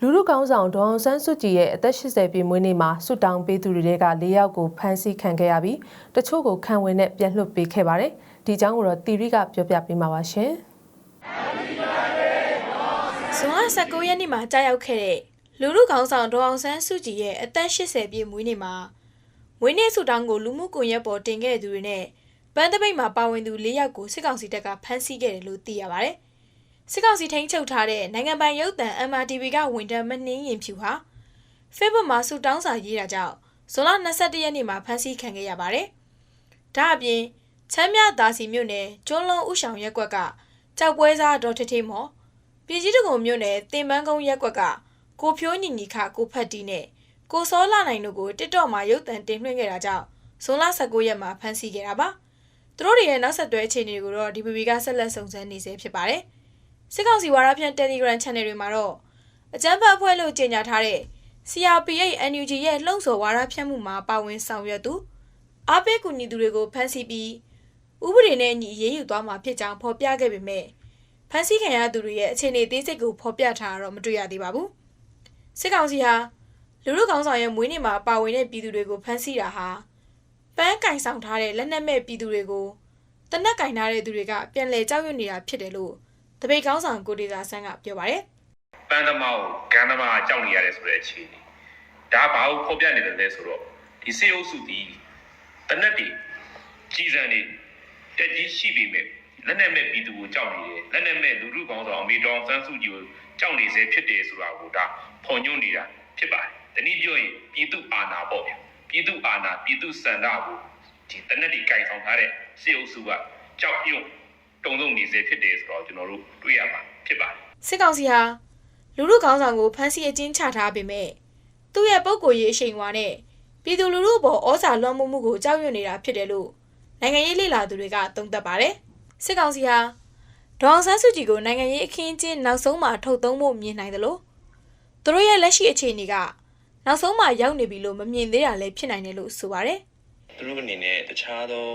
လူလူကောင်းဆောင်ဒေါအောင်ဆန်းစုကြည်ရဲ့အသက်80ပြည့်မွေးနေ့မှာဆုတောင်းပေးသူတွေက၄ယောက်ကိုဖမ်းဆီးခံခဲ့ရပြီးတချို့ကိုခံဝင်နဲ့ပြန်လွှတ်ပေးခဲ့ပါတယ်။ဒီအကြောင်းကိုတော့တီရီကပြောပြပေးမှာပါရှင်။ဇွန်လ19ရက်နေ့မှာကြာရောက်ခဲ့တဲ့လူလူခေါင်းဆောင်ဒေါအောင်ဆန်းစုကြည်ရဲ့အသက်80ပြည့်မွေးနေ့မှာမွေးနေ့ဆုတောင်းကိုလူမှုကွန်ရက်ပေါ်တင်ခဲ့တဲ့သူတွေနဲ့ပန်းသပိတ်မှာပါဝင်သူ၄ယောက်ကိုစစ်ကောင်စီတပ်ကဖမ်းဆီးခဲ့တယ်လို့သိရပါတယ်။ စစ်ကောင်စီထိန်းချုပ်ထားတဲ့နိုင်ငံပိုင်ရုပ်သံ MRTV ကဝန်ထမ်းမနှင်းရင်ဖြူဟာ Facebook မှာဆုတောင်းစာရေးတာကြောင့်ဇွန်လ22ရက်နေ့မှာဖမ်းဆီးခံခဲ့ရပါတယ်။ဒါအပြင်ချမ်းမြသာစီမြို့နယ်ကျွန်းလုံးဥဆောင်ရက်ကွက်ကကြောက်ပွဲစားဒေါ်ထထေးမော်ပြည်ကြီးတကုံမြို့နယ်တင်ပန်းကုန်းရက်ကွက်ကကိုဖြိုးညီညီခကိုဖတ်တီနဲ့ကိုစောလာနိုင်တို့ကို TikTok မှာရုပ်သံတင်လွှင့်ခဲ့တာကြောင့်ဇွန်လ19ရက်မှာဖမ်းဆီးခဲ့တာပါသူတို့တွေရဲ့နောက်ဆက်တွဲအခြေအနေတွေကိုတော့ DPP ကဆက်လက်စုံစမ်းနေဆဲဖြစ်ပါတယ် စစ်ကောင်စီဝါဒဖြန့် Telegram Channel တွေမှာတော့အကြမ်းဖက်အဖွဲ့လို့ကြေညာထားတဲ့ CRPH NUG ရဲ့လှုံ့ဆော်ဝါဒဖြန့်မှုမှာပါဝင်ဆောင်ရွက်သူအားပေးကူညီသူတွေကိုဖမ်းဆီးပြီးဥပဒေနဲ့အညီအရေးယူသွားမှာဖြစ်ကြောင်းဖော်ပြခဲ့ပေမဲ့ဖမ်းဆီးခံရသူတွေရဲ့အခြေအနေအသေးစိတ်ကိုဖော်ပြထားတာတော့မတွေ့ရသေးပါဘူး။စစ်ကောင်စီဟာလူလူကောင်ဆောင်ရဲ့မွေးနေ့မှာပါဝင်တဲ့ပြည်သူတွေကိုဖမ်းဆီးတာဟာပန်းကင်ဆောင်ထားတဲ့လက်နက်မဲ့ပြည်သူတွေကိုတနက်ကင်ထားတဲ့သူတွေကပြန်လည်ကြောက်ရွံ့နေတာဖြစ်တယ်လို့ တပိတ်ကောင်းဆောင်ကိုဒေသာဆန်းကပြောပါတယ်ပန်းသမားကိုဂန်းသမားကြောက်နေရတယ်ဆိုတဲ့အခြေအနေဒါဘာကိုဖော်ပြနေတယ်လဲဆိုတော့ဒီစေအုပ်စုဒီတနက်တွေကြီးစံနေတက်ကြီးရှိပြီမဲ့လက်နဲ့မဲ့ပြည်သူကိုကြောက်နေတယ်လက်နဲ့မဲ့လူလူကောင်းဆောင်အမေတော်ဆန်းစုကြည်ကိုကြောက်နေစေဖြစ်တယ်ဆိုတာကိုဒါဖော်ညွှန်းနေတာဖြစ်ပါတယ်တနည်းပြောရင်ပြည်သူအာဏာပေါ့ဗျပြည်သူအာဏာပြည်သူစံတာကိုဒီတနက်တွေကင်ဆောင်ထားတဲ့စေအုပ်စုကကြောက်ရွံ့ တုံ့တုံနေစေဖြစ်တယ်ဆိုတော့ကျွန်တော်တို့တွေ့ရမှာဖြစ်ပါတယ်။စစ်ကောင်စီဟာလူလူကောင်ဆောင်ကိုဖမ်းဆီးအကျဉ်းချထားပေမဲ့သူ့ရဲ့ပုံကိုယ်ရေးအရှိန်အဝါနဲ့ပြည်သူလူထုအပေါ်ဩဇာလွှမ်းမိုးမှုကိုကြောက်ရွံ့နေတာဖြစ်တယ်လို့နိုင်ငံရေးလှစ်လာသူတွေကသုံးသပ်ပါတယ်။စစ်ကောင်စီဟာဒေါအောင်ဆန်းစုကြည်ကိုနိုင်ငံရေးအခင်းအကျင်းနောက်ဆုံးမှာထုတ်သုံးဖို့မြင်နိုင်တယ်လို့သူတို့ရဲ့လက်ရှိအခြေအနေကနောက်ဆုံးမှာရောက်နေပြီလို့မမြင်သေးတာလည်းဖြစ်နိုင်တယ်လို့ဆိုပါတယ် သူတို့အနေနဲ့တခြားသော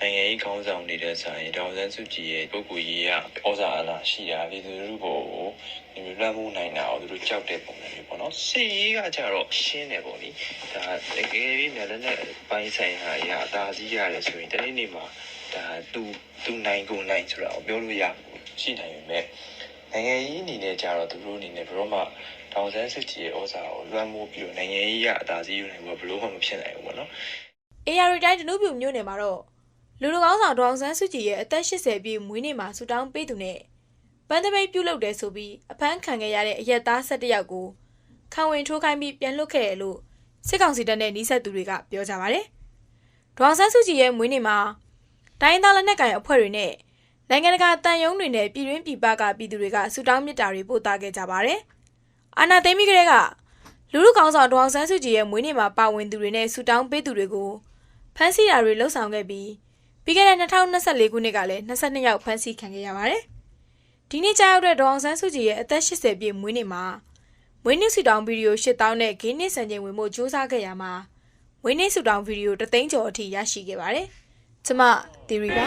နိုင်ငံရေးခေါင်းဆောင်တွေတဲ့ဆိုင်ဒေါက်ဆန်းစုကြည်ရဲ့ပုဂ္ဂိုလ်ရေးရဩဇာအလားရှိတာပြည်သူလူထုကိုဒီလိုလွှမ်းမိုးနိုင်တာကိုသူတို့ကြောက်တဲ့ပုံစံမျိုးပေါ့နော်စီရေးကကြတော့ရှင်းတယ်ပေါ့လေဒါတကယ်ပြီးလည်းလည်းပိုင်းဆိုင်ဟာရအသာစီးရတယ်ဆိုရင်တနေ့နေ့မှာဒါသူသူနိုင်ကိုနိုင်ဆိုတာကိုပြောလို့ရရှိနိုင်ပေမဲ့နိုင်ငံရေးအနေနဲ့ကြတော့သူတို့အနေနဲ့ဘယ်တော့မှဒေါက်ဆန်းစုကြည်ရဲ့ဩဇာကိုလွှမ်းမိုးပြီးတော့နိုင်ငံရေးရအသာစီးယူနိုင်ဖို့ဘယ်လို့မှမဖြစ်နိုင်ဘူးပေါ့နော်။ AR တိုင်းဒနုပြုမြို့နယ်မှာတော့လူလူကောင်းဆောင်ဒေါအောင်ဆန်းစုကြည်ရဲ့အသက်80ပြည့်မွေးနေ့မှာဆူတောင်းပေးသူနဲ့ပန်းသပိတ်ပြုလုပ်တယ်ဆိုပြီးအဖမ်းခံခဲ့ရတဲ့အရက်သား17ယောက်ကိုခံဝင်ထိုးခိုင်းပြီးပြန်လွတ်ခဲ့ရလို့စစ်ကောင်စီတပ်နဲ့နှိဆက်သူတွေကပြောကြပါတယ်။ဒေါအောင်ဆန်းစုကြည်ရဲ့မွေးနေ့မှာတိုင်းသားလက်နက်ကိုင်အဖွဲ့တွေနဲ့နိုင်ငံတကာတန်ယုံတွေနဲ့ပြည်တွင်းပြည်ပကပြည်သူတွေကဆူတောင်းမြတ်တာတွေပို့သားခဲ့ကြပါတယ်။အာနာသိမ့်ပြီးကလေးကလူလူကောင်းဆောင်ဒေါအောင်ဆန်းစုကြည်ရဲ့မွေးနေ့မှာပါဝင်သူတွေနဲ့ဆူတောင်းပေးသူတွေကို ဖမ်းဆီးတာတွေလှုပ်ဆောင်ခဲ့ပြီးပြီးခဲ့တဲ့2024ခုနှစ်ကလည်း22ယောက်ဖမ်းဆီးခံခဲ့ရပါတယ်။ဒီနေ့ကြာရောက်တဲ့ဒေါအောင်ဆန်းစုကြည်ရဲ့အသက်80ပြည့်မွေးနေ့မှာမွေးနေ့ဆူတောင်းဗီဒီယို8000နဲ့ဂိမ်းနစ်စံချိန်ဝင်မှုစ조사ခဲ့ရမှာမွေးနေ့ဆူတောင်းဗီဒီယို3သိန်းကျော်အထိရရှိခဲ့ပါတယ်။ကျမတီရီပါ